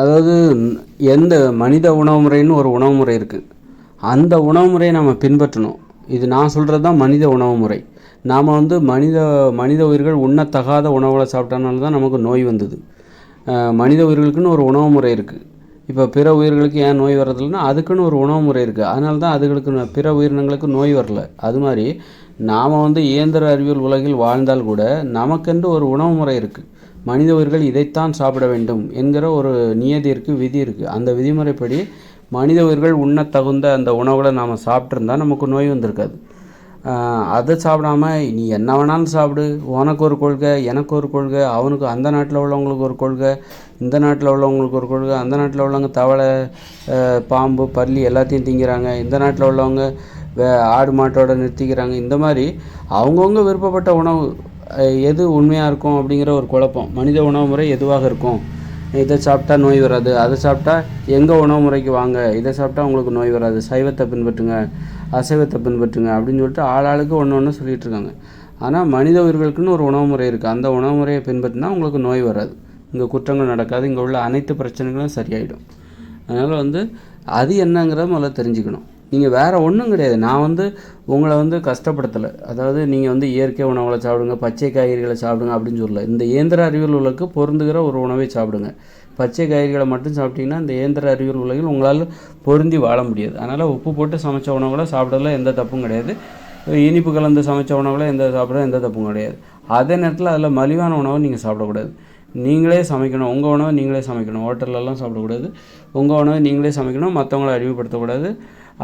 அதாவது எந்த மனித உணவு முறைன்னு ஒரு உணவு முறை இருக்குது அந்த உணவு முறையை நம்ம பின்பற்றணும். இது நான் சொல்கிறது தான் மனித உணவு முறை. நாம் வந்து மனித மனித உயிர்கள் உண்ணத்தகாத உணவுகளை சாப்பிட்டனால தான் நமக்கு நோய் வந்தது. மனித உயிர்களுக்குன்னு ஒரு உணவு முறை இருக்குது இப்போ பிற உயிர்களுக்கு ஏன் நோய் வர்றதில்லைன்னா அதுக்குன்னு ஒரு உணவு முறை இருக்குது அதனால தான் அதுகளுக்கு பிற உயிரினங்களுக்கு நோய் வரல. அது மாதிரி நாம் வந்து இயந்திர அறிவியல் உலகில் வாழ்ந்தால் கூட நமக்கென்று ஒரு உணவு முறை இருக்குது மனித உயிர்கள் இதைத்தான் சாப்பிட வேண்டும் என்கிற ஒரு நியதி இருக்குது விதி இருக்குது அந்த விதிமுறைப்படி மனித உயிர்கள் உண்ண தகுந்த அந்த உணவுகளை நாம் சாப்பிட்ருந்தா நமக்கு நோய் வந்திருக்காது. அதை சாப்பிடாம நீ என்ன வேணாலும் சாப்பிடு. உனக்கு ஒரு கொள்கை எனக்கு ஒரு கொள்கை அவனுக்கு அந்த நாட்டில் உள்ளவங்களுக்கு ஒரு கொள்கை இந்த நாட்டில் உள்ளவங்களுக்கு ஒரு கொள்கை அந்த நாட்டில் உள்ளவங்க தவளை பாம்பு பல்லி எல்லாத்தையும் திங்கிறாங்க. இந்த நாட்டில் உள்ளவங்க வே ஆடு மாட்டோட நிறுத்திக்கிறாங்க. இந்த மாதிரி அவங்கவுங்க விருப்பப்பட்ட உணவு எது உண்மையாக இருக்கும் அப்படிங்கிற ஒரு குழப்பம். மனித உணவு முறை எதுவாக இருக்கும்? இதை சாப்பிட்டா நோய் வராது. அதை சாப்பிட்டா எங்கள் உணவு முறைக்கு வாங்க? இதை சாப்பிட்டா உங்களுக்கு நோய் வராது. சைவத்தை பின்பற்றுங்க அசைவத்தை பின்பற்றுங்க அப்படின்னு சொல்லிட்டு ஆளாளுக்கு ஒன்று ஒன்று சொல்லிகிட்டு இருக்காங்க. ஆனால் மனித உயிர்களுக்குன்னு ஒரு உணவு முறை இருக்குது அந்த உணவு முறையை பின்பற்றினா உங்களுக்கு நோய் வராது. இங்கே குற்றங்கள் நடக்காது. இங்கே உள்ள அனைத்து பிரச்சனைகளும் சரியாயிடும். அதனால் வந்து அது என்னங்கிறத முதல்ல தெரிஞ்சுக்கணும். நீங்கள் வேறு ஒன்றும் கிடையாது. நான் வந்து உங்களை வந்து கஷ்டப்படுத்தலை. அதாவது நீங்கள் வந்து இயற்கை உணவுகளை சாப்பிடுங்க பச்சை காய்கறிகளை சாப்பிடுங்க அப்படின்னு சொல்லல. இந்த இயந்திர அறிவியல் உலகுக்கு பொருந்துகிற ஒரு உணவை சாப்பிடுங்க. பச்சை காய்கறிகளை மட்டும் சாப்பிட்டீங்கன்னா இந்த இயந்திர அறிவியல் உலகில் உங்களால் பொருந்தி வாழ முடியாது. அதனால் உப்பு போட்டு சமைச்ச உணவுகளை சாப்பிடல எந்த தப்பும் கிடையாது. இனிப்பு கலந்து சமைச்ச உணவுகளை எந்த சாப்பிட எந்த தப்பும் கிடையாது. அதே நேரத்தில் அதில் மலிவான உணவை நீங்கள் சாப்பிடக்கூடாது. நீங்களே சமைக்கணும். உங்கள் உணவை நீங்களே சமைக்கணும். ஹோட்டல்லலாம் சாப்பிடக்கூடாது. உங்கள் உணவை நீங்களே சமைக்கணும். மற்றவங்கள அறிவுப்படுத்தக்கூடாது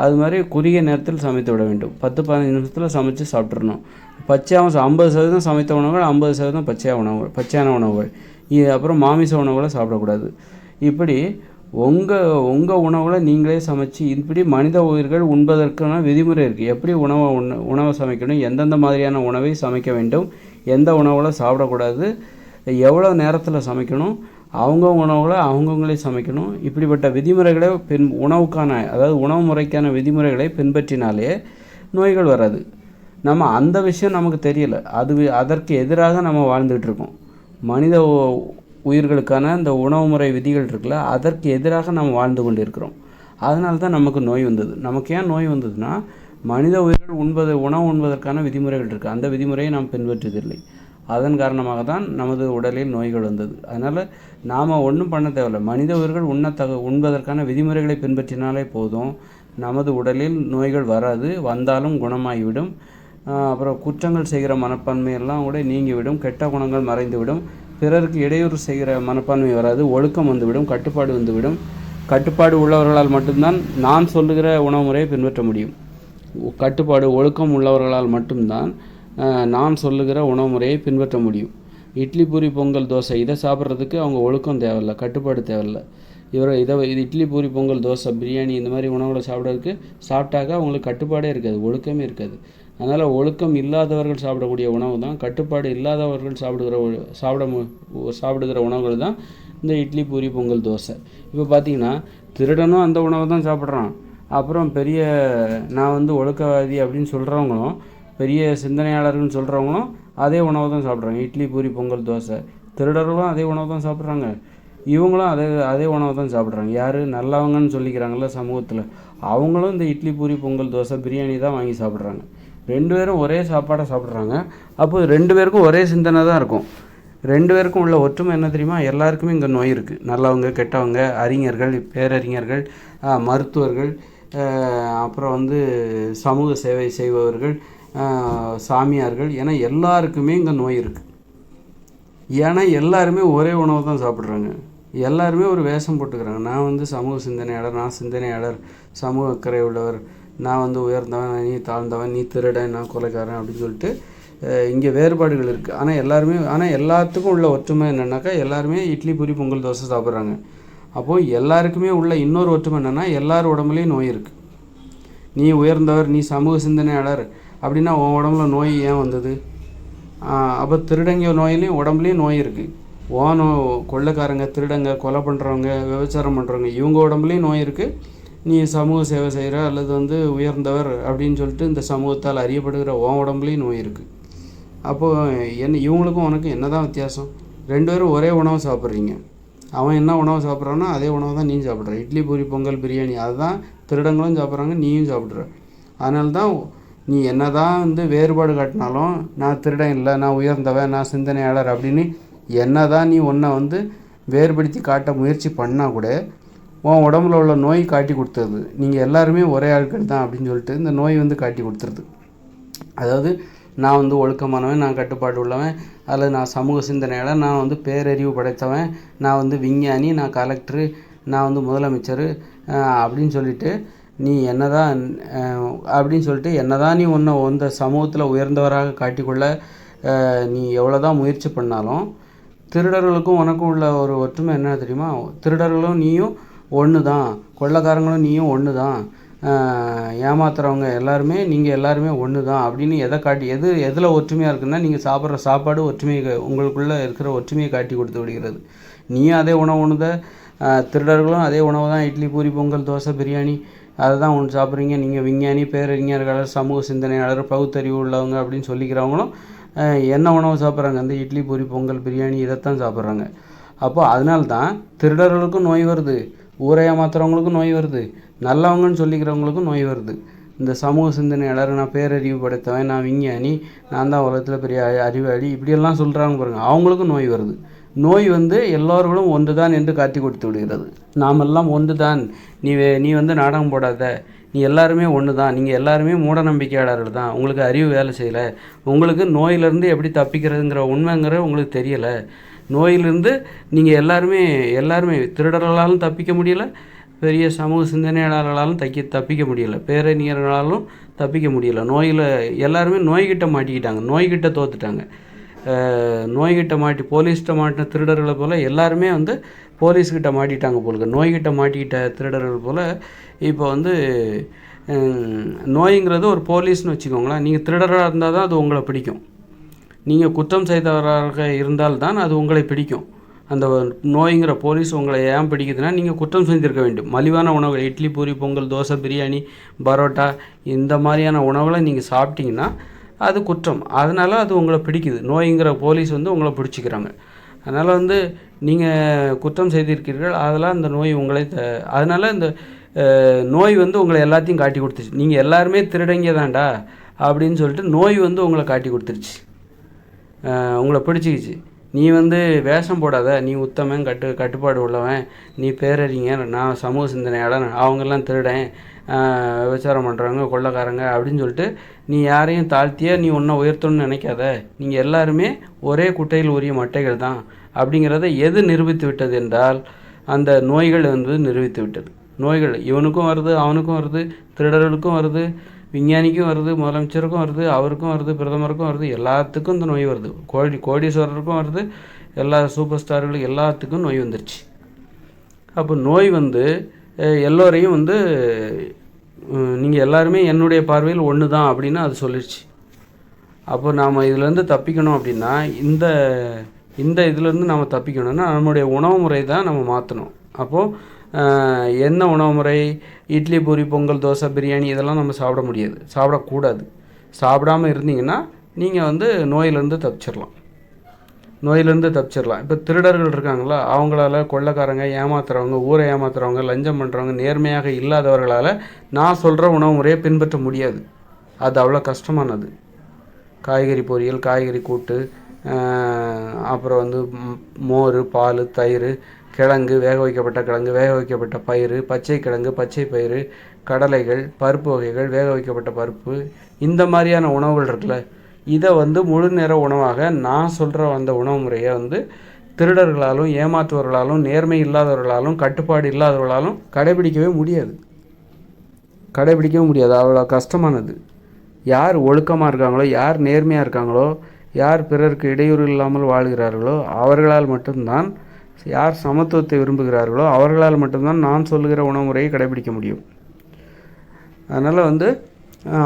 அது மாதிரி குறுகிய நேரத்தில் சமைத்து விட வேண்டும். பத்து பதினஞ்சு நிமிஷத்தில் சமைச்சு சாப்பிட்றணும் பச்சையாக ஐம்பது சதவீதம் சமைத்த உணவுகள் ஐம்பது சதவீதம் பச்சையாக உணவுகள் பச்சையான உணவுகள். இது அப்புறம் மாமிச உணவுகளை சாப்பிடக்கூடாது. இப்படி உங்கள் உங்கள் உணவுகளை நீங்களே சமைச்சு இப்படி மனித உயிர்கள் உண்பதற்கான விதிமுறை இருக்குது எப்படி உணவை உண் உணவை சமைக்கணும்? எந்தெந்த மாதிரியான உணவை சமைக்க வேண்டும்? எந்த உணவுகளை சாப்பிடக்கூடாது? எவ்வளோ நேரத்தில் சமைக்கணும்? அவங்க உணவுகளை அவங்கவுங்களே சமைக்கணும். இப்படிப்பட்ட விதிமுறைகளை பின் உணவுக்கான அதாவது உணவு முறைக்கான விதிமுறைகளை பின்பற்றினாலே நோய்கள் வராது. நம்ம அந்த விஷயம் நமக்கு தெரியலை. அது அதற்கு எதிராக நம்ம வாழ்ந்துகிட்ருக்கோம் மனித உயிர்களுக்கான இந்த உணவு முறை விதிகள் இருக்குல்ல அதற்கு எதிராக நம்ம வாழ்ந்து கொண்டு இருக்கிறோம் அதனால தான் நமக்கு நோய் வந்தது. நமக்கு ஏன் நோய் வந்ததுன்னா மனித உயிர்கள் உண்பது உணவு உண்பதற்கான விதிமுறைகள் இருக்குது அந்த விதிமுறையை நாம் பின்பற்றுவதில்லை அதன் காரணமாக தான் நமது உடலில் நோய்கள் வந்தது. அதனால் நாம் ஒன்றும் பண்ண தேவையில்ல. மனித உயிர்கள் உண்ணத்தக உண்பதற்கான விதிமுறைகளை பின்பற்றினாலே போதும். நமது உடலில் நோய்கள் வராது. வந்தாலும் குணமாகிவிடும். அப்புறம் குற்றங்கள் செய்கிற மனப்பான்மை எல்லாம் கூட நீங்கிவிடும். கெட்ட குணங்கள் மறைந்துவிடும். பிறருக்கு இடையூறு செய்கிற மனப்பான்மை வராது. ஒழுக்கம் வந்துவிடும். கட்டுப்பாடு வந்துவிடும். கட்டுப்பாடு உள்ளவர்களால் மட்டும்தான் நான் சொல்லுகிற உணவு முறையை பின்பற்ற முடியும். கட்டுப்பாடு ஒழுக்கம் உள்ளவர்களால் மட்டும்தான் நான் சொல்லுகிற உணவு முறையை பின்பற்ற முடியும். இட்லி பூரி பொங்கல் தோசை இதை சாப்பிட்றதுக்கு அவங்க ஒழுக்கம் தேவையில்ல கட்டுப்பாடு தேவையில்ல. இவர் இதை இது இட்லி பூரி பொங்கல் தோசை பிரியாணி இந்த மாதிரி உணவுகளை சாப்பிட்றதுக்கு சாப்பிட்டாக்க அவங்களுக்கு கட்டுப்பாடே இருக்காது ஒழுக்கமே இருக்காது. அதனால் ஒழுக்கம் இல்லாதவர்கள் சாப்பிடக்கூடிய உணவு தான் கட்டுப்பாடு இல்லாதவர்கள் சாப்பிடுகிற ஒரு- சாப்பிட மு- சாப்பிடுகிற உணவுகள் தான் இந்த இட்லி பூரி பொங்கல் தோசை. இப்போ பார்த்தீங்கன்னா திருடனும் அந்த உணவை தான் சாப்பிட்றான். அப்புறம் பெரிய நான் வந்து ஒழுக்கவாதி அப்படின்னு சொல்கிறவங்களும் பெரிய சிந்தனையாளர்கள்னு சொல்கிறவங்களும் அதே உணவை தான் சாப்பிட்றாங்க. இட்லி பூரி பொங்கல் தோசை. திருடர்களும் அதே உணவு தான் சாப்பிட்றாங்க. இவங்களும் அதே அதே உணவை தான் சாப்பிட்றாங்க. யார்? நல்லவங்கன்னு சொல்லிக்கிறாங்கள சமூகத்தில். அவங்களும் இந்த இட்லி பூரி பொங்கல் தோசை பிரியாணி தான் வாங்கி சாப்பிட்றாங்க. ரெண்டு பேரும் ஒரே சாப்பாடை சாப்பிட்றாங்க. அப்போ ரெண்டு பேருக்கும் ஒரே சிந்தனை தான் இருக்கும். ரெண்டு பேருக்கும் உள்ள ஒற்றுமை என்ன தெரியுமா? எல்லாருக்குமே இங்கே நோய் இருக்குது நல்லவங்க கெட்டவங்க அறிஞர்கள் பேரறிஞர்கள் மருத்துவர்கள் அப்புறம் வந்து சமூக சேவை செய்பவர்கள் சாமியார்கள். ஏன்னா எல்லாருக்குமே இங்கே நோய் இருக்குது ஏன்னா எல்லாருமே ஒரே உணவை தான் சாப்பிட்றாங்க. எல்லாருமே ஒரு வேஷம் போட்டுக்கிறாங்க. நான் வந்து சமூக சிந்தனையாளர் நான் சிந்தனையாளர் சமூக அக்கறை உள்ளவர். நான் வந்து உயர்ந்தவன் நீ தாழ்ந்தவன் நீ திருடன் நான் கொலைக்காரன் அப்படின்னு சொல்லிட்டு இங்கே வேறுபாடுகள் இருக்குது ஆனால் எல்லாருமே ஆனால் எல்லாத்துக்கும் உள்ள ஒற்றுமை என்னென்னாக்கா எல்லாருமே இட்லி பூரி பொங்கல் தோசை சாப்பிட்றாங்க. அப்போது எல்லாருக்குமே உள்ள இன்னொரு ஒற்றுமை என்னென்னா எல்லார் உடம்புலேயும் நோய் இருக்குது நீ உயர்ந்தவர் நீ சமூக சிந்தனையாளர் அப்படின்னா உன் உடம்புல நோய் ஏன் வந்தது? அப்போ திருடங்க நோயிலையும் உடம்புலையும் நோய் இருக்குது ஓனோ கொள்ளைக்காரங்க திருடங்க கொலை பண்ணுறவங்க விபச்சாரம் பண்ணுறவங்க இவங்க உடம்புலையும் நோய் இருக்குது நீ சமூக சேவை செய்கிற அல்லது வந்து உயர்ந்தவர் அப்படின்னு சொல்லிட்டு இந்த சமூகத்தால் அறியப்படுகிற உன் உடம்புலையும் நோய் இருக்குது அப்போது என்ன இவங்களுக்கும் உனக்கும் என்ன தான் வித்தியாசம்? ரெண்டு பேரும் ஒரே உணவு சாப்பிட்றீங்க. அவன் என்ன உணவு சாப்பிட்றானோ அதே உணவு தான் நீயும் சாப்பிட்ற. இட்லி பூரி பொங்கல் பிரியாணி அதுதான் திருடங்களும் சாப்பிட்றாங்க நீயும் சாப்பிட்ற. அதனால தான் நீ என்ன தான் வந்து வேறுபாடு காட்டினாலும் நான் திருடன் இல்லை நான் உயர்ந்தவன் நான் சிந்தனையாளர் அப்படின்னு என்ன தான் நீ உன்னை வந்து வேறுபடுத்தி காட்ட முயற்சி பண்ணால் கூட உன் உடம்புல உள்ள நோய் காட்டி கொடுத்துருது நீங்கள் எல்லாருமே ஒரே ஆட்கள் தான் அப்படின்னு சொல்லிட்டு இந்த நோய் வந்து காட்டி கொடுத்துருது. அதாவது நான் வந்து ஒழுக்கமானவன் நான் கட்டுப்பாடு உள்ளவன் அல்லது நான் சமூக சிந்தனையாளர் நான் வந்து பேரறிவு படைத்தவன் நான் வந்து விஞ்ஞானி நான் கலெக்டரு நான் வந்து முதலமைச்சர் அப்படின்னு சொல்லிட்டு நீ என்னதான் அப்படின்னு சொல்லிட்டு என்னதான் நீ உன்னை உந்த சமூகத்தில் உயர்ந்தவராக காட்டிக்கொள்ள அஹ், நீ எவ்வளோதான் முயற்சி பண்ணாலும் திருடர்களுக்கும் உனக்கும் உள்ள ஒரு ஒற்றுமை என்ன தெரியுமா? திருடர்களும் நீயும் ஒன்று தான் கொள்ளக்காரங்களும் நீயும் ஒன்று தான் ஏமாத்துறவங்க எல்லாருமே நீங்கள் எல்லாருமே ஒன்று தான் அப்படின்னு எதை காட்டி எது எதில் ஒற்றுமையாக இருக்குன்னா நீங்கள் சாப்பிட்ற சாப்பாடு ஒற்றுமையை உங்களுக்குள்ளே இருக்கிற ஒற்றுமையை காட்டி கொடுத்து விடுகிறது. நீயும் அதே உணவு உண்ணுத திருடர்களும் அதே உணவு தான் இட்லி பூரி பொங்கல் தோசை பிரியாணி அதை தான் ஒன்று சாப்பிட்றீங்க நீங்கள் விஞ்ஞானி பேரறிஞர்களாளர் சமூக சிந்தனையாளர் பகுத்தறிவு உள்ளவங்க அப்படின்னு சொல்லிக்கிறவங்களும் என்ன உணவு சாப்பிட்றாங்க? அந்த இட்லி பூரி பொங்கல் பிரியாணி இதைத்தான் சாப்பிட்றாங்க. அப்போ அதனால தான் திருடர்களுக்கும் நோய் வருது ஊரை ஏமாத்துறவங்களுக்கும் நோய் வருது நல்லவங்கன்னு சொல்லிக்கிறவங்களுக்கும் நோய் வருது. இந்த சமூக சிந்தனையாளர் நான் பேரறிவு படைத்தவன் நான் விஞ்ஞானி நான் தான் உலகத்தில் பெரிய அறிவாளி இப்படியெல்லாம் சொல்கிறாங்க பாருங்கள் அவங்களுக்கும் நோய் வருது. நோய் வந்து எல்லோர்களும் ஒன்று தான் என்று காட்டி கொடுத்து விடுகிறது. நாமெல்லாம் ஒன்று தான் நீ நீ வந்து நாடகம் போடாத. நீ எல்லாருமே ஒன்று தான் நீங்கள் எல்லாருமே மூட நம்பிக்கையாளர்கள் தான். உங்களுக்கு அறிவு வேலை செய்யலை. உங்களுக்கு நோயிலிருந்து எப்படி தப்பிக்கிறதுங்கிற உண்மைங்கிற உங்களுக்கு தெரியலை. நோயிலிருந்து நீங்கள் எல்லாருமே எல்லாருமே திருடர்களாலும் தப்பிக்க முடியல. பெரிய சமூக சிந்தனையாளர்களாலும் தைக்க தப்பிக்க முடியல. பேரறிஞர்களாலும் தப்பிக்க முடியல. நோயில் எல்லாருமே நோய்கிட்ட மாட்டிக்கிட்டாங்க. நோய்கிட்ட தோத்துட்டாங்க. நோய்கிட்ட மாட்டி போலீஸ்கிட்ட மாட்டின திருடர்களை போல் எல்லாருமே வந்து போலீஸ்கிட்ட மாட்டிட்டாங்க போலுக்கு நோய்கிட்ட மாட்டிக்கிட்ட திருடர்கள் போல் இப்போ வந்து நோய்ங்கிறது ஒரு போலீஸ்னு வச்சுக்கோங்களேன். நீங்கள் திருடராக இருந்தால் தான் அது உங்களை பிடிக்கும். நீங்கள் குற்றம் செய்தவராக இருந்தால் தான் அது உங்களை பிடிக்கும். அந்த நோய்ங்கிற போலீஸ் உங்களை ஏன் பிடிக்குதுன்னா நீங்கள் குற்றம் செஞ்சுருக்க வேண்டும். மலிவான உணவுகள் இட்லி பூரி பொங்கல் தோசை பிரியாணி பரோட்டா இந்த மாதிரியான உணவுகளை நீங்கள் சாப்பிட்டீங்கன்னா அது குற்றம். அதனால் அது உங்களை பிடிக்குது. நோய்ங்கிற போலீஸ் வந்து உங்களை பிடிச்சிக்கிறாங்க. அதனால் வந்து நீங்கள் குற்றம் செய்திருக்கிறீர்கள். அதெல்லாம் அந்த நோய் உங்களை த அதனால் இந்த நோய் வந்து உங்களை எல்லாத்தையும் காட்டி கொடுத்துச்சு. நீங்கள் எல்லாருமே திருடங்க தான்டா அப்படின்னு சொல்லிட்டு நோய் வந்து உங்களை காட்டி கொடுத்துருச்சு. உங்களை பிடிச்சிக்கிச்சு. நீ வந்து வேஷம் போடாத. நீ உத்தமன் கட்டு கட்டுப்பாடு உள்ளவன். நீ பேரறிஞர். நான் சமூக சிந்தனையாளன். அவங்கெல்லாம் திருடன். விபச்சாரம் பண்ணுறவங்க கொள்ளைக்காரங்க அப்படின்னு சொல்லிட்டு நீ யாரையும் தாழ்த்தியே நீ ஒன்றை உயர்த்தணும்னு நினைக்காத. நீங்கள் எல்லாருமே ஒரே குட்டையில் உரிய மட்டைகள் தான். அப்படிங்கிறத எது நிரூபித்து விட்டது என்றால் அந்த நோய்கள் வந்து நிரூபித்து விட்டது. நோய்கள் இவனுக்கும் வருது அவனுக்கும் வருது திருடர்களுக்கும் வருது விஞ்ஞானிக்கும் வருது முதலமைச்சருக்கும் வருது அவருக்கும் வருது பிரதமருக்கும் வருது எல்லாத்துக்கும் இந்த நோய் வருது. கோடி கோடீஸ்வரருக்கும் வருது எல்லா சூப்பர் ஸ்டார்களுக்கும் எல்லாத்துக்கும் நோய் வந்துருச்சு. அப்போ நோய் வந்து எல்லோரையும் வந்து நீங்கள் எல்லாருமே என்னுடைய பார்வையில் ஒன்று தான் அப்படின்னு அது சொல்லிடுச்சு. அப்போ நாம் இதுலேருந்து தப்பிக்கணும் அப்படின்னா இந்த இந்த இதுலேருந்து நாம் தப்பிக்கணும்னா நம்மளுடைய உணவு முறை தான் நம்ம மாற்றணும் அப்போது என்ன உணவு முறை? இட்லி பூரி பொங்கல் தோசை பிரியாணி இதெல்லாம் நம்ம சாப்பிட முடியாது. சாப்பிடக்கூடாது. சாப்பிடாம இருந்தீங்கன்னா நீங்கள் வந்து நோயிலேருந்து தப்பிச்சிடலாம் நோயிலேருந்து தப்பிச்சிடலாம். இப்போ திருடர்கள் இருக்காங்களா? அவங்களால கொள்ளைக்காரங்க ஏமாத்துறவங்க ஊரை ஏமாத்துறவங்க லஞ்சம் பண்ணுறவங்க நேர்மையாக இல்லாதவர்களால் நான் சொல்கிற உணவு முறையை பின்பற்ற முடியாது. அது அவ்வளோ கஷ்டமானது. காய்கறி பொரியல் காய்கறி கூட்டு அப்புறம் வந்து மோர் பால் தயிர் கிழங்கு வேக வைக்கப்பட்ட கிழங்கு வேக வைக்கப்பட்ட பயிறு பச்சை கிழங்கு பச்சை பயிறு கடலைகள் பருப்பு வகைகள் வேக வைக்கப்பட்ட பருப்பு. இந்த மாதிரியான உணவுகள் இருக்குல்ல இதை வந்து முழு நேர உணவாக நான் சொல்கிற அந்த உணவு முறையை வந்து திருடர்களாலும் ஏமாற்றுவர்களாலும் நேர்மை இல்லாதவர்களாலும் கட்டுப்பாடு இல்லாதவர்களாலும் கடைபிடிக்கவே முடியாது. கடைபிடிக்கவே முடியாது. அவ்வளோ கஷ்டமானது. யார் ஒழுக்கமாக இருக்காங்களோ யார் நேர்மையாக இருக்காங்களோ யார் பிறருக்கு இடையூறு இல்லாமல் வாழ்கிறார்களோ அவர்களால் மட்டும்தான் யார் சமத்துவத்தை விரும்புகிறார்களோ அவர்களால் மட்டும்தான் நான் சொல்லுகிற உணவு முறையை கடைபிடிக்க முடியும். அதனால் வந்து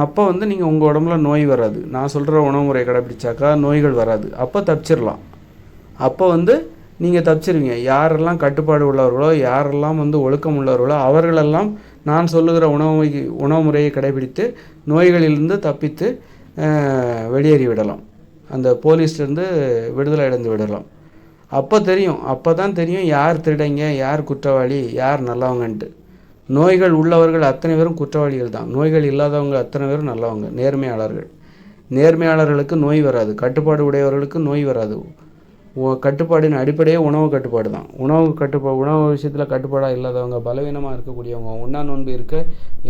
அப்போ வந்து நீங்கள் உங்கள் உடம்புல நோய் வராது. நான் சொல்கிற உணவு முறையை கடைப்பிடிச்சாக்கா நோய்கள் வராது. அப்போ தப்பிச்சிடலாம் அப்போ வந்து நீங்கள் தப்பிச்சிருவீங்க. யாரெல்லாம் கட்டுப்பாடு உள்ளவர்களோ யாரெல்லாம் வந்து ஒழுக்கம் உள்ளவர்களோ அவர்களெல்லாம் நான் சொல்லுகிற உணவு உணவு முறையை கடைபிடித்து நோய்களிலிருந்து தப்பித்து வெளியேறி விடலாம். அந்த போலீஸ்லேருந்து விடுதலை அடைந்து விடலாம். அப்போ தெரியும். அப்போ தான் தெரியும் யார் திருடைங்க யார் குற்றவாளி யார் நல்லவங்கன்ட்டு. நோய்கள் உள்ளவர்கள் அத்தனை பேரும் குற்றவாளிகள் தான். நோய்கள் இல்லாதவங்க அத்தனை பேரும் நல்லவங்க நேர்மையாளர்கள். நேர்மையாளர்களுக்கு நோய் வராது. கட்டுப்பாடு உடையவர்களுக்கு நோய் வராது. கட்டுப்பாடின் அடிப்படையே உணவு கட்டுப்பாடு தான். உணவு கட்டுப்பா உணவு விஷயத்தில் கட்டுப்பாடாக இல்லாதவங்க பலவீனமாக இருக்கக்கூடியவங்க உண்ணா நோன்பு இருக்க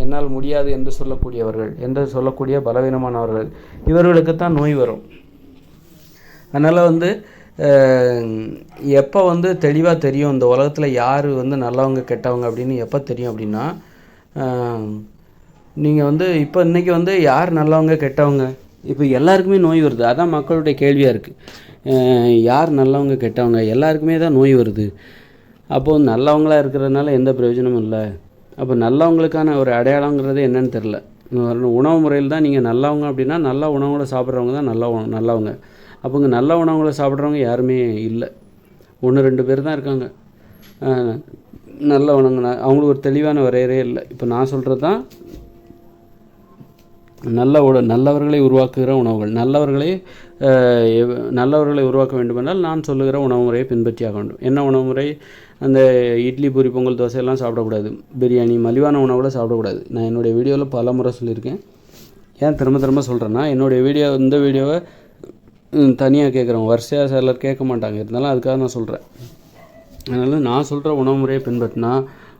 என்னால் முடியாது என்று சொல்லக்கூடியவர்கள் என்று சொல்லக்கூடிய பலவீனமானவர்கள் இவர்களுக்கு தான் நோய் வரும். அதனால் வந்து எப்போ வந்து தெளிவாக தெரியும் இந்த உலகத்தில் யார் வந்து நல்லவங்க கெட்டவங்க அப்படின்னு எப்போ தெரியும் அப்படின்னா நீங்கள் வந்து இப்போ இன்றைக்கி வந்து யார் நல்லவங்க கெட்டவங்க? இப்போ எல்லாருக்குமே நோய் வருது. அதான் மக்களுடைய கேள்வியாக இருக்குது யார் நல்லவங்க கெட்டவங்க? எல்லாருக்குமே தான் நோய் வருது. அப்போது நல்லவங்களா இருக்கிறதுனால எந்த பிரயோஜனமும் இல்லை. அப்போ நல்லவங்களுக்கான ஒரு அடையாளங்கிறது என்னன்னு தெரில உணவு முறையில் தான் நீங்கள் நல்லவங்க அப்படின்னா நல்ல உணவுகளை சாப்பிட்றவங்க தான் நல்ல நல்லவங்க. அப்போங்க நல்ல உணவுகளை சாப்பிட்றவங்க யாருமே இல்லை. ஒன்று ரெண்டு பேர் தான் இருக்காங்க. நல்ல உணவுங்க அவங்களுக்கு ஒரு தெளிவான வரையறே இல்லை. இப்போ நான் சொல்கிறது தான் நல்ல உட நல்லவர்களை உருவாக்குகிற உணவுகள். நல்லவர்களை நல்லவர்களை உருவாக்க வேண்டுமென்றால் நான் சொல்லுகிற உணவு முறையை பின்பற்றியாக வேண்டும். என்ன உணவு முறை? அந்த இட்லி பூரி பொங்கல் தோசையெல்லாம் சாப்பிடக்கூடாது. பிரியாணி மலிவான உணவுகளை சாப்பிடக்கூடாது. நான் என்னுடைய வீடியோவில் பல முறை சொல்லியிருக்கேன். ஏன் திரும்ப திரும்ப சொல்கிறேன்னா என்னுடைய வீடியோ இந்த வீடியோவை தனியாக கேட்குறவங்க வரிசையாக சிலர் கேட்க மாட்டாங்க. இருந்தாலும் அதுக்காக நான் சொல்கிறேன் அதனால் நான் சொல்கிற உணவு முறையை பின்பற்றினா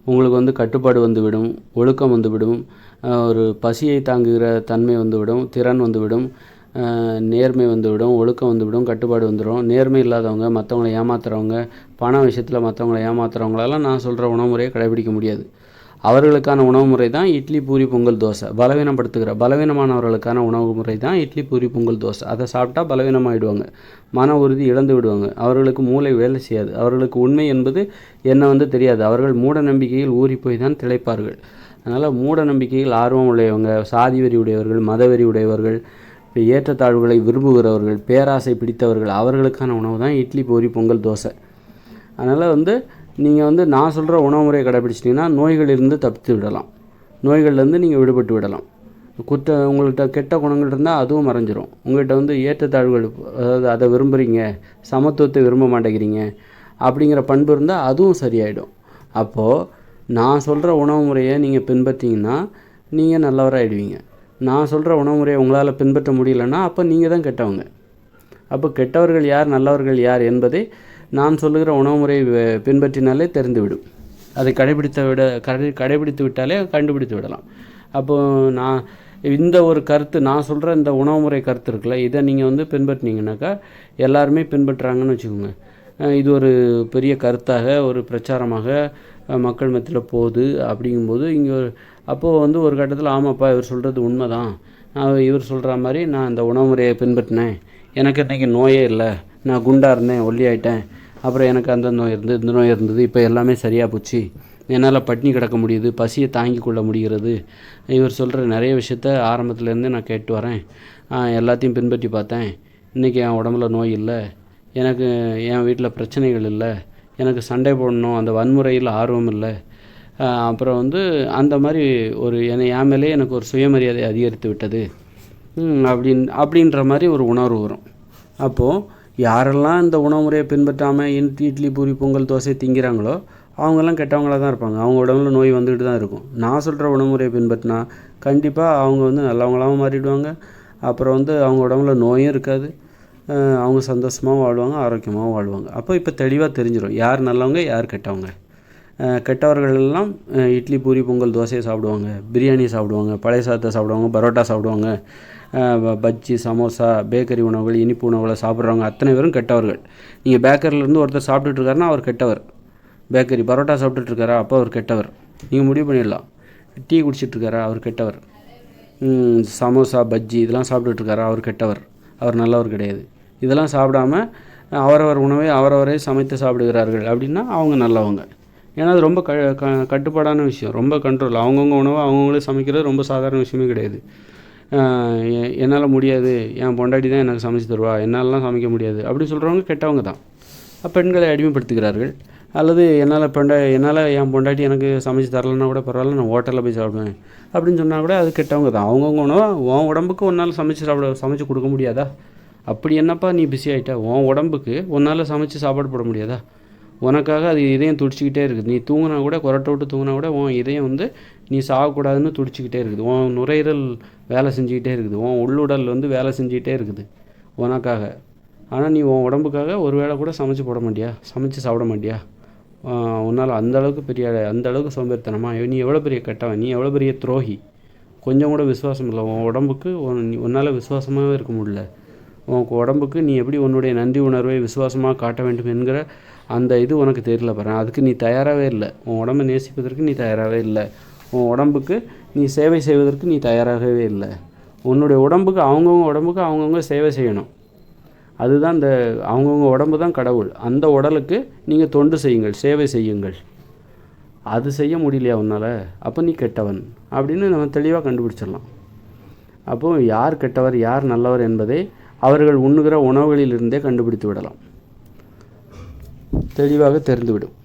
உங்களுக்கு வந்து கட்டுப்பாடு வந்துவிடும் ஒழுக்கம் வந்துவிடும் ஒரு பசியை தாங்குகிற தன்மை வந்துவிடும் திறன் வந்துவிடும் நேர்மை வந்துவிடும் ஒழுக்கம் வந்துவிடும் கட்டுப்பாடு வந்துடும் நேர்மை இல்லாதவங்க மற்றவங்களை ஏமாத்துறவங்க பண விஷயத்தில் மற்றவங்களை ஏமாத்துறவங்களெல்லாம் நான் சொல்கிற உணவு முறையை கடைபிடிக்க முடியாது. அவர்களுக்கான உணவு முறை தான் இட்லி பூரி பொங்கல் தோசை. பலவீனப்படுத்துகிற பலவீனமானவர்களுக்கான உணவு முறை தான் இட்லி பூரி பொங்கல் தோசை. அதை சாப்பிட்டா பலவீனமாகிடுவாங்க மன உறுதி இழந்து விடுவாங்க. அவர்களுக்கு மூளை வேலை செய்யாது. அவர்களுக்கு உண்மை என்பது என்ன வந்து தெரியாது. அவர்கள் மூட நம்பிக்கையில் ஊறி போய் தான் திளைப்பார்கள். அதனால் மூட நம்பிக்கையில் ஆர்வம் உடையவங்க சாதி வெறி உடையவர்கள் மதவெறி உடையவர்கள் இப்போ ஏற்றத்தாழ்வுகளை விரும்புகிறவர்கள் பேராசை பிடித்தவர்கள் அவர்களுக்கான உணவு தான் இட்லி பூரி பொங்கல் தோசை. அதனால் வந்து நீங்கள் வந்து நான் சொல்கிற உணவு முறையை கடைப்பிடிச்சிட்டிங்கன்னா நோய்களிலிருந்து தப்பித்து விடலாம். நோய்கள்லேருந்து நீங்கள் விடுபட்டு விடலாம். குற்ற உங்கள்கிட்ட கெட்ட குணங்கள் இருந்தால் அதுவும் மறைஞ்சிரும். உங்கள்கிட்ட வந்து ஏற்றத்தாழ்வுகள் அதாவது அதை விரும்புகிறீங்க சமத்துவத்தை விரும்ப மாட்டேங்கிறீங்க அப்படிங்கிற பண்பு இருந்தால் அதுவும் சரியாயிடும். அப்போது நான் சொல்கிற உணவு முறையை நீங்கள் பின்பற்றிங்கன்னா நீங்கள் நல்லவராகிடுவீங்க நான் சொல்கிற உணவு முறையை உங்களால் பின்பற்ற முடியலன்னா அப்போ நீங்கள் தான் கெட்டவங்க. அப்போ கெட்டவர்கள் யார் நல்லவர்கள் யார் என்பதை நான் சொல்லுகிற உணவு முறை பின்பற்றினாலே தெரிந்துவிடும். அதை கடைபிடித்த விட கடை கடைபிடித்து விட்டாலே கண்டுபிடித்து விடலாம். அப்போது நான் இந்த ஒரு கருத்து நான் சொல்கிற இந்த உணவு முறை கருத்து இருக்குல்ல இதை நீங்கள் வந்து பின்பற்றினீங்கன்னாக்கா எல்லாருமே பின்பற்றுறாங்கன்னு வச்சுக்கோங்க. இது ஒரு பெரிய கருத்தாக ஒரு பிரச்சாரமாக மக்கள் மத்தியில் போகுது அப்படிங்கும்போது இங்கே அப்போது வந்து ஒரு கட்டத்தில் ஆமாப்பா இவர் சொல்கிறது உண்மை தான் நான் இவர் சொல்கிற மாதிரி நான் இந்த உணவு முறையை பின்பற்றினேன். எனக்கு இன்றைக்கி நோயே இல்லை. நான் குண்டாக இருந்தேன் ஒல்லியாயிட்டேன் அப்புறம் எனக்கு அந்த நோய் இருந்தது இந்த நோய் இருந்தது. இப்போ எல்லாமே சரியாக போச்சு. என்னால் பட்டினி கிடக்க முடியுது. பசியை தாங்கி கொள்ள முடிகிறது. இவர் சொல்கிற நிறைய விஷயத்த ஆரம்பத்துலேருந்தே நான் கேட்டு வரேன். எல்லாத்தையும் பின்பற்றி பார்த்தேன். இன்றைக்கி என் உடம்புல நோய் இல்லை. எனக்கு என் வீட்டில் பிரச்சனைகள் இல்லை. எனக்கு சண்டை போடணும். அந்த வன்முறையில் ஆர்வம் இல்லை. அப்புறம் வந்து அந்த மாதிரி ஒரு என்னை என் மேலே எனக்கு ஒரு சுயமரியாதை அதிகரித்து விட்டது. அப்படின் அப்படின்ற மாதிரி ஒரு உணர்வு வரும். அப்போது யாரெல்லாம் இந்த உணவு முறையை பின்பற்றாமல் இட்லி இட்லி பூரி பொங்கல் தோசை திங்கிறாங்களோ அவங்கெல்லாம் கெட்டவங்களாக தான் இருப்பாங்க. அவங்க உடம்புல நோய் வந்துக்கிட்டு தான் இருக்கும். நான் சொல்கிற உணவு முறையை பின்பற்றினா கண்டிப்பாக அவங்க வந்து நல்லவங்களாகவும் மாறிடுவாங்க. அப்புறம் வந்து அவங்க உடம்புல நோயும் இருக்காது. அவங்க சந்தோஷமாகவும் வாழ்வாங்க ஆரோக்கியமாகவும் வாழ்வாங்க. அப்போ இப்போ தெளிவாக தெரிஞ்சிடும் யார் நல்லவங்க யார் கெட்டவங்க? கெட்டவர்கள் எல்லாம் இட்லி பூரி பொங்கல் தோசையை சாப்பிடுவாங்க. பிரியாணி சாப்பிடுவாங்க பழைய சாதத்தை சாப்பிடுவாங்க பரோட்டா சாப்பிடுவாங்க. பஜ்ஜி சமோசா பேக்கரி உணவுகள் இனிப்பு உணவுகளை சாப்பிட்றவங்க அத்தனை பேரும் கெட்டவர்கள். நீங்கள் பேக்கரியிலேருந்து ஒருத்தர் சாப்பிட்டுட்டு இருக்காருன்னா அவர் கெட்டவர். பேக்கரி பரோட்டா சாப்பிட்டுட்டு இருக்காரா அப்போ அவர் கெட்டவர். நீங்கள் முடிவு பண்ணிடலாம். டீ குடிச்சிட்ருக்காரா அவர் கெட்டவர். சமோசா பஜ்ஜி இதெல்லாம் சாப்பிட்டுட்ருக்காரா அவர் கெட்டவர். அவர் நல்லவர் கிடையாது. இதெல்லாம் சாப்பிடாம அவரவர் உணவை அவரவரே சமைத்து சாப்பிடுகிறார்கள் அப்படின்னா அவங்க நல்லவங்க. ஏன்னா அது ரொம்ப க க கட்டுப்பாடான விஷயம். ரொம்ப கண்ட்ரோல் அவங்கவுங்க உணவை அவங்கவுங்களே சமைக்கிறது ரொம்ப சாதாரண விஷயமே கிடையாது. என்னால் முடியாது. என் பொண்டாட்டி தான் எனக்கு சமைச்சு தருவா. என்னாலலாம் சமைக்க முடியாது. அப்படி சொல்கிறவங்க கெட்டவங்க தான். பெண்களை அடிமைப்படுத்துகிறார்கள். அல்லது என்னால் பொண்டா என்னால் என் பொண்டாட்டி எனக்கு சமைச்சு தரலன்னா கூட பரவாயில்ல நான் ஹோட்டலில் போய் சாப்பிடுவேன். அப்படின்னு சொன்னால் கூட அது கெட்டவங்க தான். அவங்கவுங்க உணவு? உன் உடம்புக்கு ஒன்றால் சமைச்சு சாப்பிட சமைச்சு கொடுக்க முடியாதா? அப்படி என்னப்பா நீ பிஸி ஆகிட்ட உன் உடம்புக்கு ஒன்றால் சமைச்சு சாப்பாடு போட முடியாதா? உனக்காக அது இதயம் துடிச்சிக்கிட்டே இருக்குது. நீ தூங்கினா கூட கொரட்டை விட்டு தூங்கினா கூட உன் இதயம் வந்து நீ சாகக்கூடாதுன்னு துடிச்சிக்கிட்டே இருக்குது. உன் நுரையீரல் வேலை செஞ்சுக்கிட்டே இருக்குது. உன் உள்ளுடல் வந்து வேலை செஞ்சுக்கிட்டே இருக்குது உனக்காக. ஆனால் நீ உன் உடம்புக்காக ஒரு வேளை கூட சமைச்சு போட மாட்டியா? சமைச்சு சாப்பிட மாட்டியா? உன்னால் அந்த அளவுக்கு பெரிய அந்தளவுக்கு சோம்பேறித்தனமா? நீ எவ்வளோ பெரிய கெட்டவன்? நீ எவ்வளோ பெரிய துரோகி? கொஞ்சம் கூட விசுவாசம் இல்லை. உன் உடம்புக்கு உன் நீ உன்னால் விசுவாசமாகவே இருக்க முடியல. உன் உடம்புக்கு நீ எப்படி உன்னுடைய நன்றி உணர்வை விசுவாசமாக காட்ட வேண்டும் என்கிற அந்த இது உனக்கு தெரியல பாரு. அதுக்கு நீ தயாராகவே இல்லை. உன் உடம்பை நேசிப்பதற்கு நீ தயாராகவே இல்லை. உன் உடம்புக்கு நீ சேவை செய்வதற்கு நீ தயாராகவே இல்லை. உன்னுடைய உடம்புக்கு அவங்கவுங்க உடம்புக்கு அவங்கவுங்க சேவை செய்யணும். அதுதான் இந்த அவங்கவுங்க உடம்பு தான் கடவுள். அந்த உடலுக்கு நீங்கள் தொண்டு செய்யுங்கள் சேவை செய்யுங்கள். அது செய்ய முடியலையா உன்னால்? அப்போ நீ கெட்டவன் அப்படின்னு நம்ம தெளிவாக கண்டுபிடிச்சிடலாம். அப்போது யார் கெட்டவர் யார் நல்லவர் என்பதை அவர்கள் உண்ணுகிற உணவுகளிலிருந்தே கண்டுபிடித்து விடலாம். தெளிவாக தெரிந்துவிடும்.